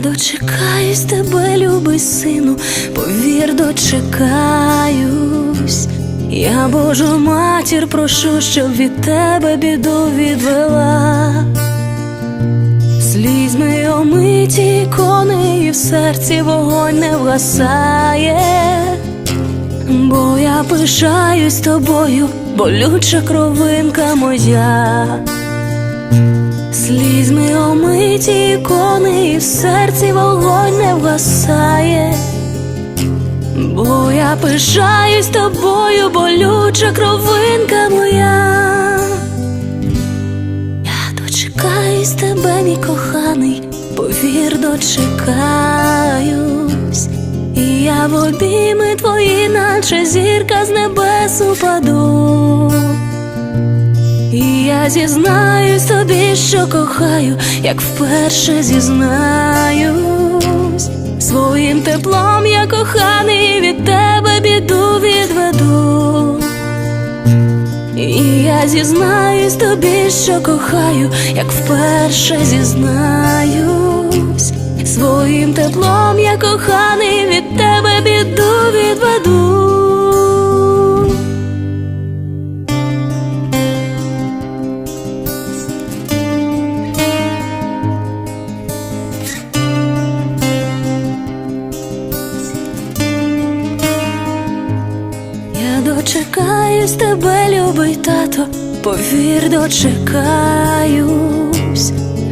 дочекаюсь тебе, любий сину, повір, дочекаюсь. Я Божу матір прошу, щоб від тебе біду відвела. Слізьми омиті ікони, і в серці вогонь не вгасає. Бо я пишаюсь тобою, болюча кровинка моя. Слізьми омиті ікони, і в серці вогонь не вгасає. Бо я пишаюсь тобою, болюча кровинка моя. Я дочекаюсь тебе, мій коханий, повір, дочекаюсь. І я в обійми твої, наче зірка з небес упаду. Зізнаюсь тобі, що кохаю, як вперше зізнаюсь. Своїм теплом я коханий від тебе біду відведу. І я зізнаюсь тобі, що кохаю, як вперше зізнаюсь. Своїм теплом я коханий від тебе біду відведу. Дочекаюсь тебе, любий тато, повір, дочекаюсь,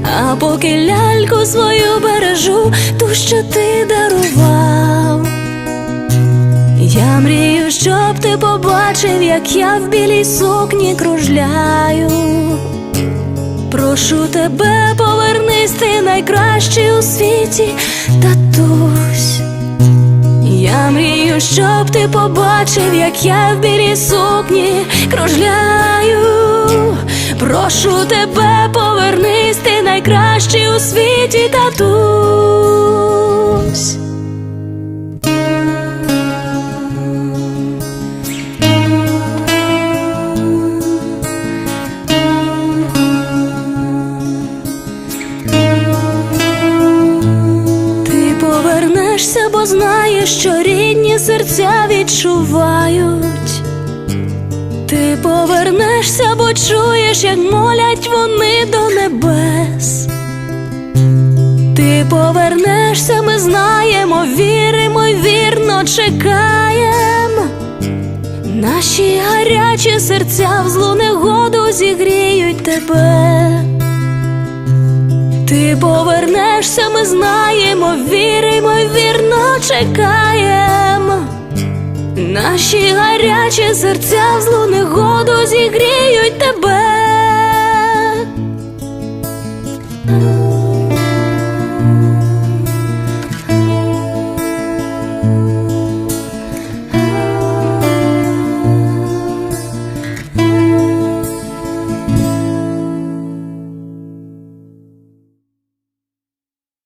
а поки ляльку свою бережу, ту, що ти дарував. Я мрію, щоб ти побачив, як я в білій сукні кружляю. Прошу тебе, повернись, ти найкращий у світі, татусь. Мрію, щоб ти побачив, як я в білій сукні кружляю. Прошу тебе, повернись, ти найкращий у світі татусь. Серця відчувають. Ти повернешся, бо чуєш, як молять вони до небес. Ти повернешся, ми знаємо, віримо й вірно чекаємо. Наші гарячі серця в злу негоду зігріють тебе. Ти повернешся, ми знаємо, віримо й вірно чекаємо. Наші гарячі серця в злу негоду зігріють тебе.